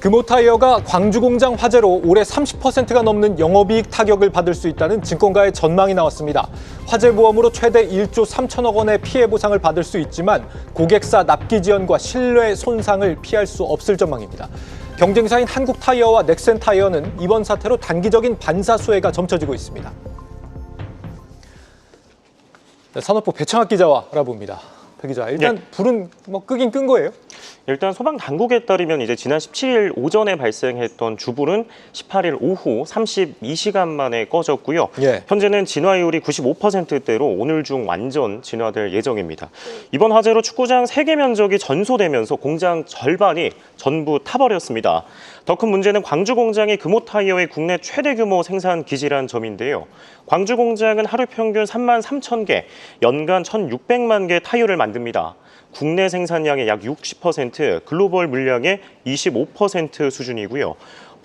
금호타이어가 광주 공장 화재로 올해 30%가 넘는 영업이익 타격을 받을 수 있다는 증권가의 전망이 나왔습니다. 화재 보험으로 최대 1조 3천억 원의 피해 보상을 받을 수 있지만 고객사 납기 지연과 신뢰 손상을 피할 수 없을 전망입니다. 경쟁사인 한국타이어와 넥센타이어는 이번 사태로 단기적인 반사 수혜가 점쳐지고 있습니다. 네, 산업부 배창학 기자와 알아봅니다. 배 기자, 일단 불은 뭐 끄긴 끈 거예요? 일단 소방 당국에 따르면 이제 지난 17일 오전에 발생했던 주불은 18일 오후 32시간 만에 꺼졌고요. 예. 현재는 진화율이 95%대로 오늘 중 완전 진화될 예정입니다. 이번 화재로 축구장 3개 면적이 전소되면서 공장 절반이 전부 타버렸습니다. 더 큰 문제는 광주 공장이 금호 타이어의 국내 최대 규모 생산 기지란 점인데요. 광주 공장은 하루 평균 3만 3천 개, 연간 1,600만 개 타이어를 만듭니다. 국내 생산량의 약 60%, 글로벌 물량의 25% 수준이고요.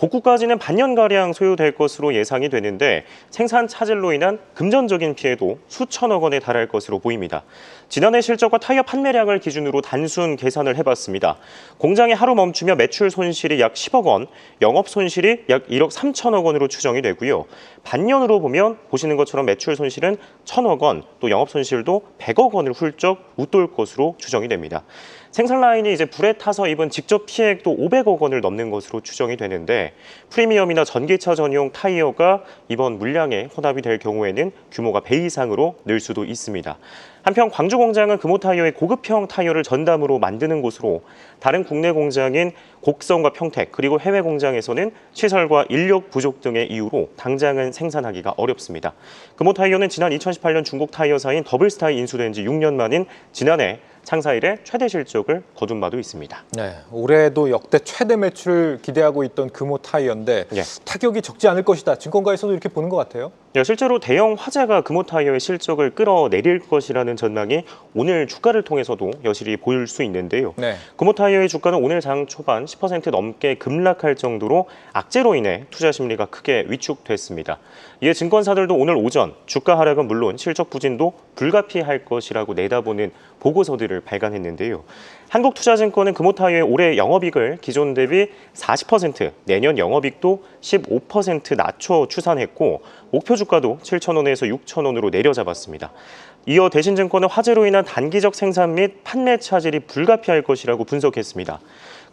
복구까지는 반년가량 소요될 것으로 예상이 되는데 생산 차질로 인한 금전적인 피해도 수천억 원에 달할 것으로 보입니다. 지난해 실적과 타이어 판매량을 기준으로 단순 계산을 해봤습니다. 공장이 하루 멈추며 매출 손실이 약 10억 원, 영업 손실이 약 1억 3천억 원으로 추정이 되고요. 반년으로 보면 보시는 것처럼 매출 손실은 1천억 원, 또 영업 손실도 100억 원을 훌쩍 웃돌 것으로 추정이 됩니다. 생산 라인이 이제 불에 타서 입은 직접 피해액도 500억 원을 넘는 것으로 추정이 되는데 프리미엄이나 전기차 전용 타이어가 이번 물량에 혼합이 될 경우에는 규모가 배 이상으로 늘 수도 있습니다. 한편 광주 공장은 금호 타이어의 고급형 타이어를 전담으로 만드는 곳으로 다른 국내 공장인 곡성과 평택 그리고 해외 공장에서는 시설과 인력 부족 등의 이유로 당장은 생산하기가 어렵습니다. 금호 타이어는 지난 2018년 중국 타이어사인 더블스타에 인수된 지 6년 만인 지난해 창사 이래 최대 실적을 거둔 바도 있습니다. 네, 올해도 역대 최대 매출을 기대하고 있던 금호 타이어인데 예. 타격이 적지 않을 것이다. 증권가에서도 이렇게 보는 것 같아요. 네, 실제로 대형 화재가 금호 타이어의 실적을 끌어내릴 것이라는 전망이 오늘 주가를 통해서도 여실히 보일 수 있는데요. 네. 금호 타이어의 주가는 오늘 장 초반 10% 넘게 급락할 정도로 악재로 인해 투자 심리가 크게 위축됐습니다. 이에 증권사들도 오늘 오전 주가 하락은 물론 실적 부진도 불가피할 것이라고 내다보는 보고서들을 발간했는데요. 한국투자증권은 금호타이어의 올해 영업이익을 기존 대비 40%, 내년 영업이익도 15% 낮춰 추산했고 목표 주가도 7,000원에서 6,000원으로 내려잡았습니다. 이어 대신증권은 화재로 인한 단기적 생산 및 판매 차질이 불가피할 것이라고 분석했습니다.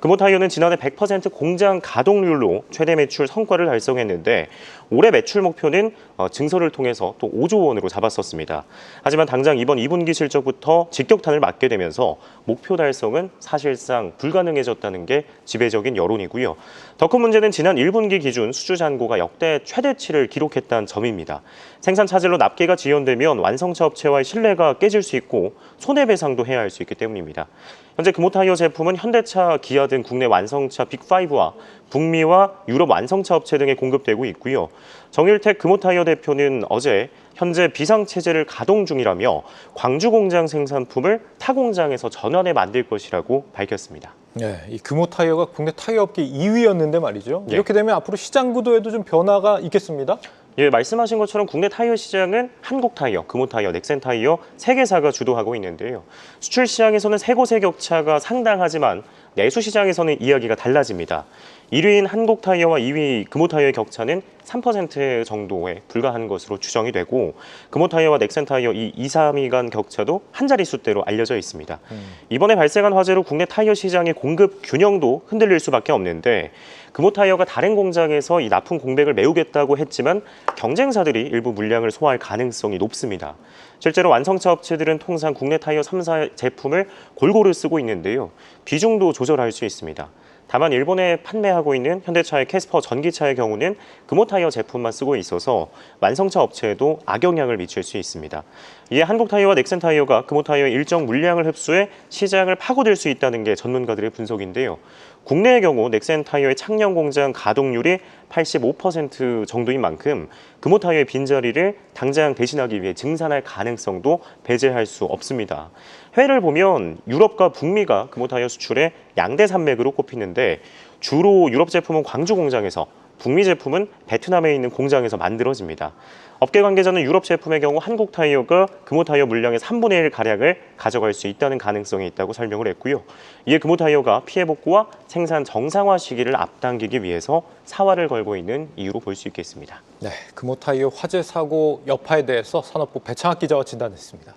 금호타이어는 지난해 100% 공장 가동률로 최대 매출 성과를 달성했는데 올해 매출 목표는 어, 증설을 통해서 또 5조 원으로 잡았었습니다. 하지만 당장 이번 2분기 실적부터 직격탄을 맞게 되면서 목표 달성은 사실상 불가능해졌다는 게 지배적인 여론이고요. 더 큰 문제는 지난 1분기 기준 수주 잔고가 역대 최대치를 기록했다는 점입니다. 생산 차질로 납기가 지연되면 완성차 업체와의 신뢰가 깨질 수 있고 손해배상도 해야 할 수 있기 때문입니다. 현재 금호타이어 제품은 현대차, 기아 등 국내 완성차 빅5와 북미와 유럽 완성차 업체 등에 공급되고 있고요. 정일택 금호타이어 대표는 어제 현재 비상체제를 가동 중이라며 광주 공장 생산품을 타 공장에서 전환해 만들 것이라고 밝혔습니다. 네, 이 금호 타이어가 국내 타이어 업계 2위였는데 말이죠. 예. 이렇게 되면 앞으로 시장 구도에도 좀 변화가 있겠습니다. 예, 말씀하신 것처럼 국내 타이어 시장은 한국 타이어, 금호 타이어, 넥센 타이어 세 개사가 주도하고 있는데요. 수출 시장에서는 세 곳의 격차가 상당하지만 내수 시장에서는 이야기가 달라집니다. 1위인 한국 타이어와 2위 금호 타이어의 격차는 3% 정도에 불과한 것으로 추정이 되고 금호 타이어와 넥센 타이어 이 2, 3위 간 격차도 한 자릿수대로 알려져 있습니다. 이번에 발생한 화재로 국내 타이어 시장의 공급 균형도 흔들릴 수밖에 없는데 금호 타이어가 다른 공장에서 이 납품 공백을 메우겠다고 했지만 경쟁사들이 일부 물량을 소화할 가능성이 높습니다. 실제로 완성차 업체들은 통상 국내 타이어 3사 제품을 골고루 쓰고 있는데요. 비중도 조절할 수 있습니다. 다만 일본에 판매하고 있는 현대차의 캐스퍼 전기차의 경우는 금호 타이어 제품만 쓰고 있어서 완성차 업체에도 악영향을 미칠 수 있습니다. 이에 한국 타이어와 넥센 타이어가 금호 타이어의 일정 물량을 흡수해 시장을 파고들 수 있다는 게 전문가들의 분석인데요. 국내의 경우 넥센 타이어의 창녕 공장 가동률이 85% 정도인 만큼 금호 타이어의 빈자리를 당장 대신하기 위해 증산할 가능성도 배제할 수 없습니다. 해외를 보면 유럽과 북미가 금호 타이어 수출의 양대 산맥으로 꼽히는데 주로 유럽 제품은 광주 공장에서 북미 제품은 베트남에 있는 공장에서 만들어집니다. 업계 관계자는 유럽 제품의 경우 한국 타이어가 금호 타이어 물량의 3분의 1 가량을 가져갈 수 있다는 가능성이 있다고 설명을 했고요. 이에 금호 타이어가 피해 복구와 생산 정상화 시기를 앞당기기 위해서 사활을 걸고 있는 이유로 볼 수 있겠습니다. 네, 금호 타이어 화재 사고 여파에 대해서 산업부 배창학 기자와 진단했습니다.